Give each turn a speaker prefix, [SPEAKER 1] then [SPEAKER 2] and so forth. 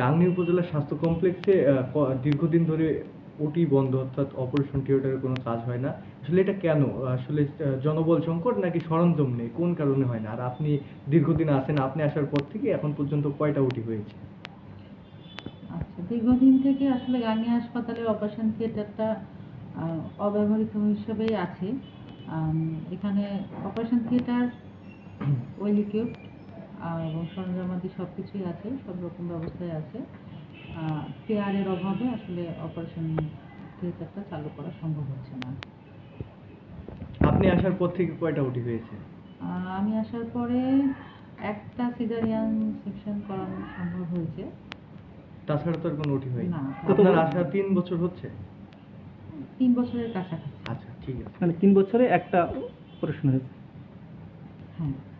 [SPEAKER 1] গাংনী উপজেলা স্বাস্থ্য কমপ্লেক্সে দীর্ঘদিন ধরে ওটি বন্ধ, অর্থাৎ অপারেশন থিয়েটারের কোনো কাজ হয় না। আসলে এটা কেন? আসলে জনবল সংকট নাকি সরঞ্জাম নেই? কোন কারণে হয় না? আর আপনি দীর্ঘদিন আছেন, আপনি আসার পর থেকে এখন পর্যন্ত কয়টা ওটি হয়েছে?
[SPEAKER 2] আচ্ছা দীর্ঘদিন থেকে আসলে গাঙ্গী হাসপাতালের অপারেশন থিয়েটারটা অব্যবহৃত হিসেবেই আছে। এখানে অপারেশন থিয়েটার ইকুইপড এবং সরঞ্জামাদি সব কিছুই আছে সব রকম ব্যবস্থায় আছে। পেয়ারের অভাবে আসলে অপারেশন থিয়েটারটা চালু করা সম্ভব হচ্ছে না।
[SPEAKER 1] আপনি আসার পর থেকে কয়টা ওটি হয়েছে?
[SPEAKER 2] আমি আসার পরে একটা সিজারিয়ান সেকশন করানো সম্ভব হয়েছে।
[SPEAKER 1] তাছাড়া তো আর কোনো ওটি হয়নি।
[SPEAKER 2] না।
[SPEAKER 1] আপনার আসা তিন বছর হচ্ছে?
[SPEAKER 2] তিন বছরের কাছাকাছি।
[SPEAKER 1] আচ্ছা ঠিক আছে।
[SPEAKER 3] মানে তিন বছরে একটা অপারেশন হয়েছে।
[SPEAKER 2] হ্যাঁ।